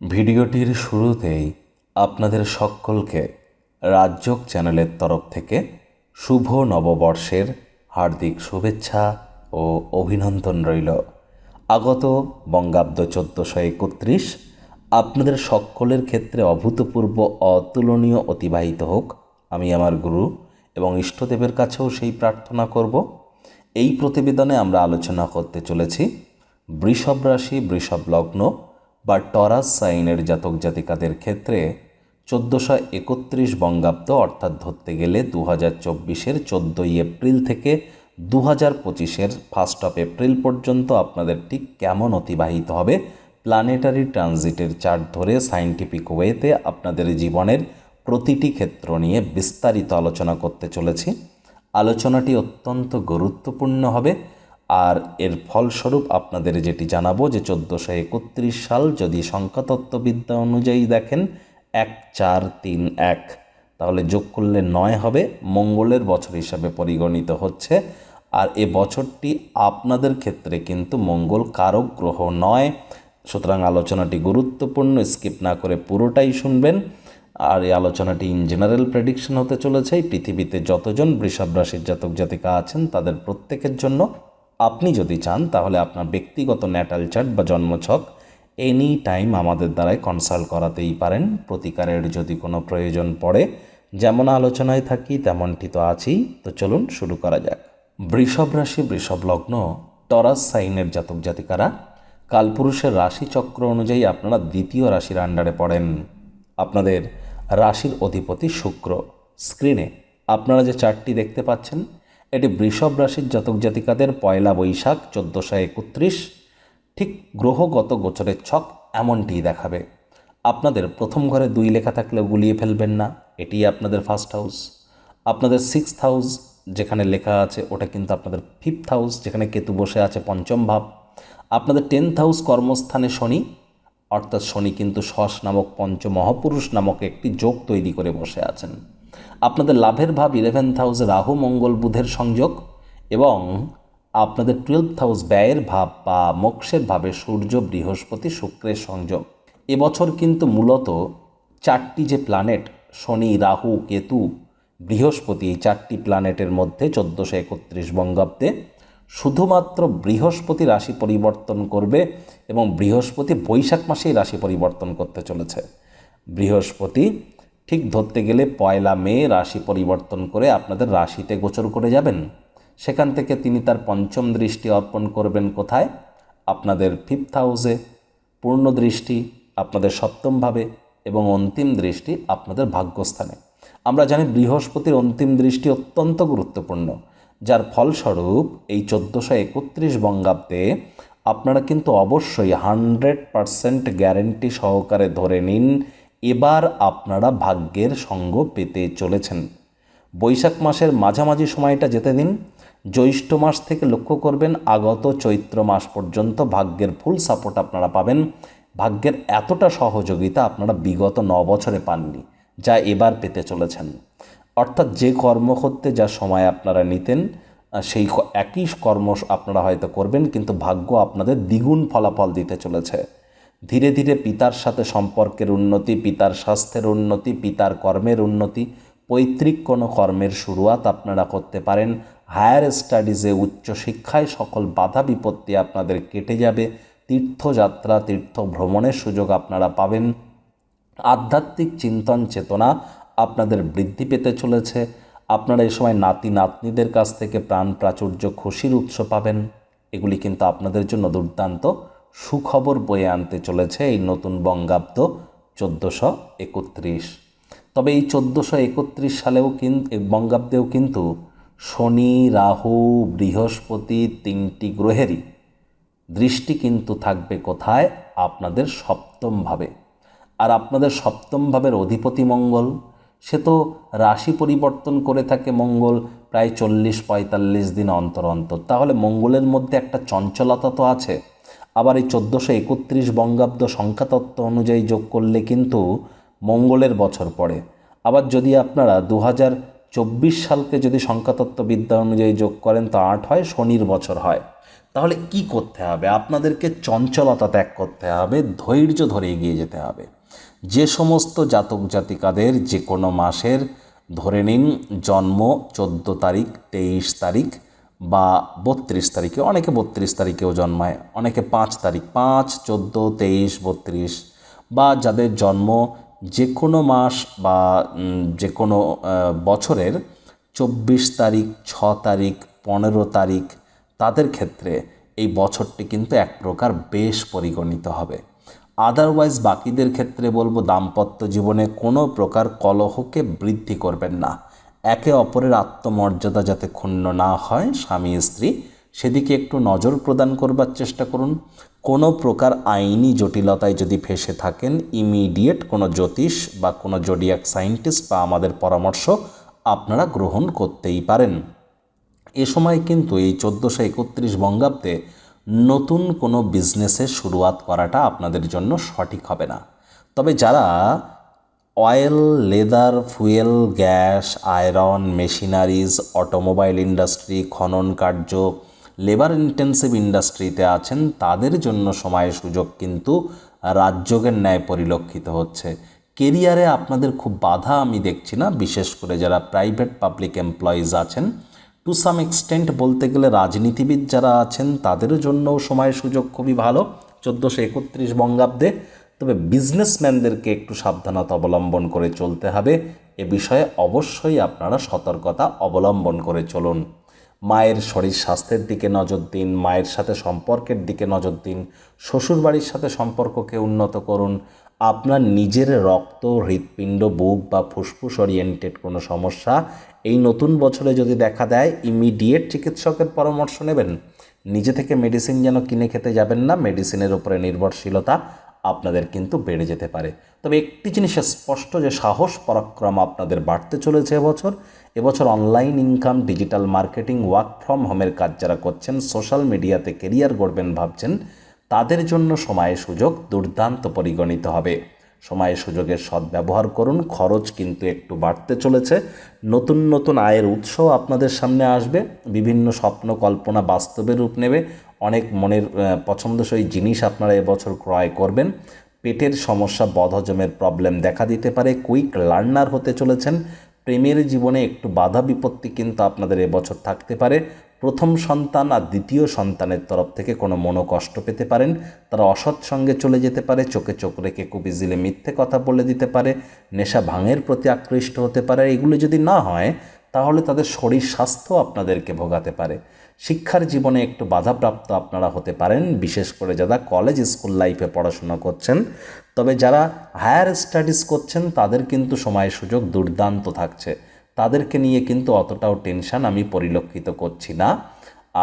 ভিডিওটির শুরুতেই আপনাদের সকলকে রাজ্যক চ্যানেলের তরফ থেকে শুভ নববর্ষের হার্দিক শুভেচ্ছা ও অভিনন্দন রইল। আগত বঙ্গাব্দ চোদ্দোশো একত্রিশ আপনাদের সকলের ক্ষেত্রে অভূতপূর্ব অতুলনীয় অতিবাহিত হোক। আমি আমার গুরু এবং ইষ্টদেবের কাছেও সেই প্রার্থনা করব। এই প্রতিবেদনে আমরা আলোচনা করতে চলেছি। বৃষভ রাশি, বৃষভ লগ্ন বা টরাস সাইনের জাতক জাতিকাদের ক্ষেত্রে চোদ্দোশো একত্রিশ বঙ্গাব্দ অর্থাৎ ধরতে গেলে দু হাজার চব্বিশের চোদ্দোই এপ্রিল থেকে দু হাজার পঁচিশের ফার্স্ট অফ এপ্রিল পর্যন্ত আপনাদের ঠিক কেমন অতিবাহিত হবে প্ল্যানেটারি ট্রানজিটের চার্ট ধরে সাইন্টিফিক ওয়েতে আপনাদের জীবনের প্রতিটি ক্ষেত্র নিয়ে বিস্তারিত আলোচনা করতে চলেছি। আলোচনাটি অত্যন্ত গুরুত্বপূর্ণ হবে। আর এর ফলস্বরূপ আপনাদের যেটি জানাব যে চোদ্দোশো একত্রিশ সাল যদি সংখ্যাতত্ত্ববিদ্যা অনুযায়ী দেখেন, এক, চার, তিন, এক, তাহলে যোগ করলে নয় হবে, মঙ্গলের বছর হিসাবে পরিগণিত হচ্ছে। আর এ বছরটি আপনাদের ক্ষেত্রে কিন্তু মঙ্গল কারক গ্রহ নয়। সুতরাং আলোচনাটি গুরুত্বপূর্ণ, স্কিপ না করে পুরোটাই শুনবেন। আর এই আলোচনাটি ইন জেনারেল প্রেডিকশন হতে চলেছে। পৃথিবীতে যতজন বৃষভ রাশির জাতক জাতিকা আছেন, তাদের প্রত্যেকের জন্য আপনি যদি চান, তাহলে আপনার ব্যক্তিগত ন্যাটাল চার্ট বা জন্মছক এনি টাইম আমাদের দ্বারাই কনসাল্ট করাতেই পারেন। প্রতিকারের যদি কোনো প্রয়োজন পড়ে, যেমন আলোচনায় থাকি, তেমনটি তো আছেই। তো চলুন শুরু করা যাক। বৃষভ রাশি, বৃষভ লগ্ন, টরাস সাইনের জাতক জাতিকারা, কালপুরুষের রাশি চক্র অনুযায়ী আপনারা দ্বিতীয় রাশির আন্ডারে পড়েন। আপনাদের রাশির অধিপতি শুক্র। স্ক্রিনে আপনারা যে চারটি দেখতে পাচ্ছেন এটি বৃষভ রাশির জাতক জাতিকাদের পয়লা বৈশাখ চোদ্দোশো একত্রিশ। ঠিক গ্রহগত গোচরের ছক এমনটিই দেখাবে। আপনাদের প্রথম ঘরে দুই লেখা থাকলেও গুলিয়ে ফেলবেন না এটি আপনাদের ফার্স্ট হাউস আপনাদের সিক্স হাউস যেখানে লেখা আছে, ওটা কিন্তু আপনাদের ফিফথ হাউস যেখানে কেতু বসে আছে পঞ্চম ভাব। আপনাদের টেন্থ হাউস কর্মস্থানে শনি, অর্থাৎ শনি কিন্তু শস নামক পঞ্চ মহাপুরুষ নামক একটি যোগ তৈরি করে বসে আছেন। আপনাদের লাভের ভাব ইলেভেন্থ হাউসে রাহু মঙ্গল বুধের সংযোগ এবং আপনাদের টুয়েলভ হাউস ব্যয়ের ভাব বা মোক্ষের ভাবে সূর্য, বৃহস্পতি, শুক্রের সংযোগ। এবছর কিন্তু মূলত চারটি যে প্ল্যানেট শনি, রাহু, কেতু, বৃহস্পতি এই চারটি প্ল্যানেটের মধ্যে চোদ্দোশো একত্রিশ বঙ্গাব্দে শুধুমাত্র বৃহস্পতি রাশি পরিবর্তন করবে এবং বৃহস্পতি বৈশাখ মাসেই রাশি পরিবর্তন করতে চলেছে। বৃহস্পতি ঠিক ধরতে গেলে পয়লা মে রাশি পরিবর্তন করে আপনাদের রাশিতে গোচর করে যাবেন। সেখান থেকে তিনি তার পঞ্চম দৃষ্টি অর্পণ করবেন কোথায়? আপনাদের ফিফথ হাউসে পূর্ণ দৃষ্টি আপনাদের সপ্তমভাবে এবং অন্তিম দৃষ্টি আপনাদের ভাগ্যস্থানে। আমরা জানি বৃহস্পতির অন্তিম দৃষ্টি অত্যন্ত গুরুত্বপূর্ণ। যার ফলস্বরূপ এই চোদ্দোশো একত্রিশ বঙ্গাব্দে আপনারা কিন্তু অবশ্যই হান্ড্রেড পারসেন্ট গ্যারেন্টি সহকারে ধরে নিন এবার আপনারা ভাগ্যের সঙ্গ পেতে চলেছেন। বৈশাখ মাসের মাঝামাঝি সময়টা যেতে দিন। জ্যৈষ্ঠ মাস থেকে লক্ষ্য করবেন আগত চৈত্র মাস পর্যন্ত ভাগ্যের ফুল সাপোর্ট আপনারা পাবেন। ভাগ্যের এতটা সহযোগিতা আপনারা বিগত ন বছরে পাননি, যা এবার পেতে চলেছেন। অর্থাৎ যে কর্ম করতে যা সময় আপনারা নিতেন সেই একই কর্ম আপনারা হয়তো করবেন, কিন্তু ভাগ্য আপনাদের দ্বিগুণ ফলাফল দিতে চলেছে। ধীরে ধীরে পিতার সাথে সম্পর্কের উন্নতি, পিতার স্বাস্থ্যের উন্নতি, পিতার কর্মের উন্নতি, পৈতৃক কোনো কর্মের শুরুয়াত আপনারা করতে পারেন। হায়ার স্টাডিজে উচ্চশিক্ষায় সকল বাধা বিপত্তি আপনাদের কেটে যাবে। তীর্থযাত্রা, তীর্থ ভ্রমণের সুযোগ আপনারা পাবেন। আধ্যাত্মিক চিন্তন চেতনা আপনাদের বৃদ্ধি পেতে চলেছে। আপনারা এই সময় নাতি নাতনিদের কাছ থেকে প্রাণ প্রাচুর্য খুশির উৎস পাবেন। এগুলি কিন্তু আপনাদের জন্য দুর্দান্ত। সুখবর বয়ে আনতে চলেছে এই নতুন বঙ্গাব্দ চোদ্দোশো একত্রিশ। তবে এই চোদ্দোশো একত্রিশ সালেও কিন্তু বঙ্গাব্দেও কিন্তু শনি, রাহু, বৃহস্পতি তিনটি গ্রহেরই দৃষ্টি কিন্তু থাকবে কোথায়? আপনাদের সপ্তমভাবে আর আপনাদের সপ্তম ভাবের অধিপতি মঙ্গল। সে তো রাশি পরিবর্তন করে থাকে মঙ্গল প্রায় চল্লিশ পঁয়তাল্লিশ দিন অন্তর অন্তর। তাহলে মঙ্গলের মধ্যে একটা চঞ্চলতা তো আছে। আবার এই চোদ্দোশো একত্রিশ বঙ্গাব্দ সংখ্যাতত্ত্ব অনুযায়ী যোগ করলে কিন্তু মঙ্গলের বছর পড়ে। আবার যদি আপনারা দু হাজার চব্বিশ সালকে যদি সংখ্যাতত্ত্ববিদ্যা অনুযায়ী যোগ করেন, তো আট হয়, শনির বছর হয়। তাহলে কি করতে হবে? আপনাদেরকে চঞ্চলতা ত্যাগ করতে হবে, ধৈর্য ধরে এগিয়ে যেতে হবে। যে সমস্ত জাতক জাতিকাদের যে কোনো মাসের, ধরে নিন, জন্ম চোদ্দ তারিখ, তেইশ তারিখ বা বত্রিশ তারিখে, অনেকে বত্রিশ তারিখেও জন্মায়, অনেকে পাঁচ তারিখ, পাঁচ, চোদ্দ, তেইশ, বত্রিশ, বা যাদের জন্ম যে কোনো মাস বা যে কোনো বছরের চব্বিশ তারিখ, ছ তারিখ, পনেরো তারিখ, তাদের ক্ষেত্রে এই বছরটি কিন্তু এক প্রকার বেশ পরিগণিত হবে। আদারওয়াইজ বাকিদের ক্ষেত্রে বলব দাম্পত্য জীবনে কোনো প্রকার কলহকে বৃদ্ধি করবেন না। একে অপরের আত্মমর্যাদা যাতে ক্ষুণ্ণ না হয়, স্বামী, স্ত্রী, সেদিকে একটু নজর প্রদান করবার চেষ্টা করুন। কোনো প্রকার আইনি জটিলতায় যদি ফেসে থাকেন, ইমিডিয়েট কোনো জ্যোতিষ বা কোনো জোডিয়াক সায়েন্টিস্ট বা আমাদের পরামর্শ আপনারা গ্রহণ করতেই পারেন। এ সময় কিন্তু এই চোদ্দোশো একত্রিশ বঙ্গাব্দে নতুন কোনো বিজনেসের শুরুয়াত করাটা আপনাদের জন্য সঠিক হবে না। তবে যারা oil, leather, fuel, gas, iron, machineries, automobile industry, খনন কার্য, লেবার ইন্টেন্সিভ ইন্ডাস্ট্রিতে আছেন। তাদের জন্য সময় সুযোগ কিন্তু রাজযোগের ন্যায় পরিলক্ষিত হচ্ছে। কেরিয়ারে আপনাদের খুব বাধা আমি দেখছি না, বিশেষ করে যারা প্রাইভেট পাবলিক এমপ্লয়িজ আছেন। টু সাম এক্সটেন্ট বলতে গেলে রাজনীতিবিদ যারা আছেন, তাদের জন্যও সময় সুযোগ খুবই ভালো। চোদ্দোশো একত্রিশ বঙ্গাব্দে তবে বিজনেসম্যানদেরকে একটু সাবধানতা অবলম্বন করে চলতে হবে। এ বিষয়ে অবশ্যই আপনারা সতর্কতা অবলম্বন করে চলুন। মায়ের শরীর স্বাস্থ্যের দিকে নজর দিন, মায়ের সাথে সম্পর্কের দিকে নজর দিন, শ্বশুরবাড়ির সাথে সম্পর্ককে উন্নত করুন। আপনার নিজের রক্ত, হৃৎপিণ্ড, বুক বা ফুসফুস ওরিয়েন্টেড কোনো সমস্যা এই নতুন বছরে যদি দেখা দেয় ইমিডিয়েট চিকিৎসকের পরামর্শ নেবেন। নিজে থেকে মেডিসিন যেন কিনে খেতে যাবেন না মেডিসিনের উপরে নির্ভরশীলতা। আপনাদের কিন্তু বেড়ে যেতে পারে। তবে একটি জিনিস স্পষ্ট যে সাহস পরাক্রম আপনাদের বাড়তে চলেছে এবছর এবছর online income, digital marketing, work from হোমের কাজ যারা করছেন, সোশ্যাল মিডিয়াতে কেরিয়ার গড়বেন ভাবছেন, তাদের জন্য সময় সুযোগ দুর্দান্ত পরিগণিত হবে। সময় সুযোগের সদ্ব্যবহার করুন, খরচ কিন্তু একটু বাড়তে চলেছে। নতুন নতুন আয়ের উৎস আপনাদের সামনে আসবে। বিভিন্ন স্বপ্ন কল্পনা বাস্তবে রূপ নেবে। অনেক মনের পছন্দসই জিনিস আপনারা এবছর ক্রয় করবেন। পেটের সমস্যা, বদহজমের প্রবলেম দেখা দিতে পারে। কুইক লার্নার হতে চলেছেন। প্রেমের জীবনে একটু বাধা বিপত্তি কিন্তু আপনাদের এবছর থাকতে পারে। প্রথম সন্তান আর দ্বিতীয় সন্তানের তরফ থেকে কোনো মনোকষ্ট পেতে পারেন। তারা অসৎ সঙ্গে চলে যেতে পারে, চোখে চোখ রেখে খুব ইজিলে মিথ্যে কথা বলে দিতে পারে, নেশা ভাঙের প্রতি আকৃষ্ট হতে পারে। এগুলো যদি না হয়, তাহলে তাদের শরীর স্বাস্থ্য আপনাদেরকে ভোগাতে পারে। শিক্ষার জীবনে একটু বাধাপ্রাপ্ত আপনারা হতে পারেন, বিশেষ করে যারা কলেজ স্কুল লাইফে পড়াশোনা করছেন। তবে যারা হায়ার স্টাডিজ করছেন, তাদের কিন্তু সময় সুযোগ দুর্দান্ত থাকছে। তাদেরকে নিয়ে কিন্তু অতটাও টেনশন আমি পরিলক্ষিত করছি না।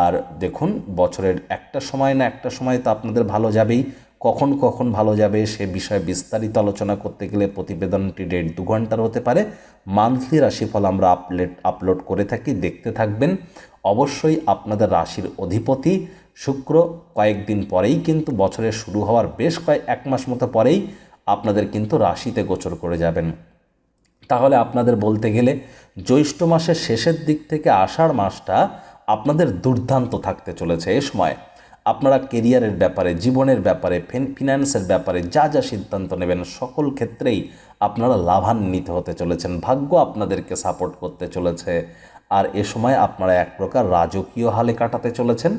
আর দেখুন, বছরের একটা সময় না একটা সময় তো আপনাদের ভালো যাবেই। কখন কখন ভালো যাবে সে বিষয়ে বিস্তারিত আলোচনা করতে গেলে প্রতিবেদনটি দেড় দু ঘণ্টার হতে পারে। মান্থলি রাশিফল আমরা আপলেট আপলোড করে থাকি, দেখতে থাকবেন। অবশ্যই আপনাদের রাশির অধিপতি শুক্র কয়েকদিন পরেই কিন্তু বছরের শুরু হওয়ার বেশ কয়েক এক মাস মতো পরেই আপনাদের কিন্তু রাশিতে গোচর করে যাবেন। তাহলে আপনাদের বলতে গেলে জ্যৈষ্ঠ মাসের শেষের দিক থেকে আষাঢ় মাসটা আপনাদের দুর্দান্ত থাকতে চলেছে এ সময়। আপনারা কেরিয়ারের ব্যাপারে, জীবনের ব্যাপারে, ফিন- ফিনান্সের ব্যাপারে যা যা সিদ্ধান্ত নেবেন সকল ক্ষেত্রেই আপনারা লাভান্বিত হতে চলেছেন, ভাগ্য আপনাদেরকে সাপোর্ট করতে চলেছে। আর এ সময় আপনারা এক প্রকার রাজকীয় হালে কাটাতে চলেছেন।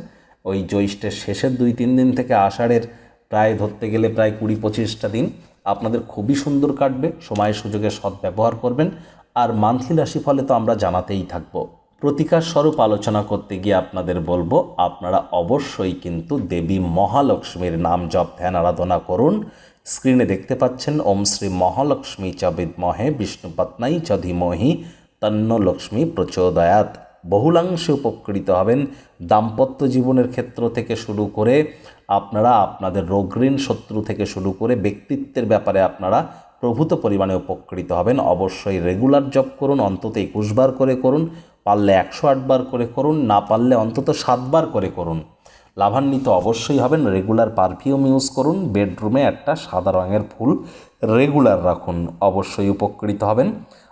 ওই জ্যৈষ্ঠের শেষের দুই তিন দিন থেকে আষাঢ়ের প্রায় ধরতে গেলে প্রায় কুড়ি পঁচিশটা দিন আপনাদের খুবই সুন্দর কাটবে, সময় সুযোগের সদ্ব্যবহার করবেন আর মান্থলি রাশিফলে তো আমরা জানাতেই থাকব। প্রতিকার স্বরূপ আলোচনা করতে গিয়ে আপনাদের বলব, আপনারা অবশ্যই কিন্তু দেবী মহালক্ষ্মীর নাম জপ, ধ্যান, আরাধনা করুন। স্ক্রিনে দেখতে পাচ্ছেন, ওম শ্রী মহালক্ষ্মী চ বিদ্মহে বিষ্ণুপত্নাই চ ধীমহি তন্ন লক্ষ্মী প্রচোদয়াত। বহুলাংশে উপকৃত হবেন দাম্পত্য জীবনের ক্ষেত্র থেকে শুরু করে আপনারা আপনাদের রোগঋণ শত্রু থেকে শুরু করে ব্যক্তিত্বের ব্যাপারে আপনারা প্রভূত পরিমাণে উপকৃত হবেন। অবশ্যই রেগুলার জব করুন, অন্তত একুশ বার করে করুন, পারলে একশো বার করে করুন, না পারলে অন্তত সাতবার করে করুন। লাভান্বিত অবশ্যই হবেন, রেগুলার পারফিউম ইউজ করুন, বেডরুমে একটা সাদা রঙের ফুল রেগুলার রাখুন, অবশ্যই উপকৃত হবেন।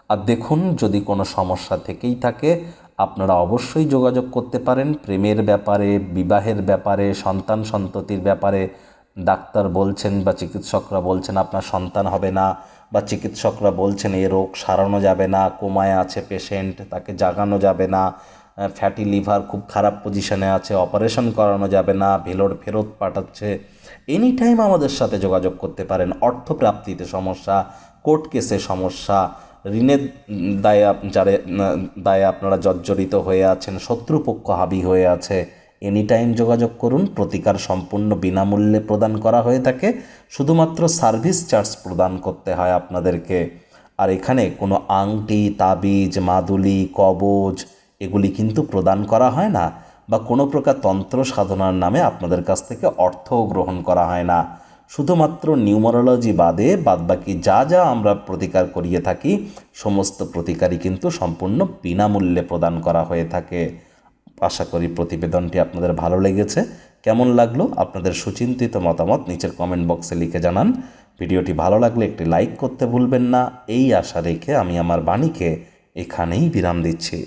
আর দেখুন যদি কোনো সমস্যা থেকেই থাকে, আপনারা অবশ্যই যোগাযোগ করতে পারেন। প্রেমের ব্যাপারে, বিবাহের ব্যাপারে, সন্তান সন্ততির ব্যাপারে ডাক্তার বলছেন বা চিকিৎসকরা বলছেন, আপনার সন্তান হবে না বা চিকিৎসকরা বলছেন, এ রোগ সারানো যাবে না, কোমায় আছে পেশেন্ট তাকে জাগানো যাবে না ফ্যাটি লিভার খুব খারাপ পজিশনে আছে অপারেশন করানো যাবে না ভেলোর ফেরত পাঠাচ্ছে। এনি টাইম আমাদের সাথে যোগাযোগ করতে পারেন। অর্থপ্রাপ্তিতে সমস্যা কোর্ট কেসে সমস্যা ঋণের দায়ে যারে দায়ে আপনারা জর্জরিত হয়ে আছেন, শত্রুপক্ষ হাবি হয়ে আছে এনি টাইম যোগাযোগ করুন, প্রতিকার সম্পূর্ণ বিনামূল্যে প্রদান করা হয়ে থাকে, শুধুমাত্র সার্ভিস চার্জ প্রদান করতে হয় আপনাদেরকে। আর এখানে কোনো আংটি, তাবিজ, মাদুলি, কবজ, এগুলি কিন্তু প্রদান করা হয় না, বা কোনো প্রকার তন্ত্র সাধনার নামে আপনাদের কাছ থেকে অর্থও গ্রহণ করা হয় না। শুধুমাত্র নিউমারোলজি বাদে বাদবাকি যা যা আমরা প্রতিকার করিয়ে থাকি, সমস্ত প্রতিকারই কিন্তু সম্পূর্ণ বিনামূল্যে প্রদান করা হয়ে থাকে। আশা করি প্রতিবেদনটি আপনাদের ভালো লেগেছে। কেমন লাগল আপনাদের সুচিন্তিত মতামত নিচের কমেন্ট বক্সে লিখে জানান। ভিডিওটি ভালো লাগলে একটি লাইক করতে ভুলবেন না। এই আশা রেখে আমি আমার বাণীকে এখানেই বিরাম দিচ্ছি।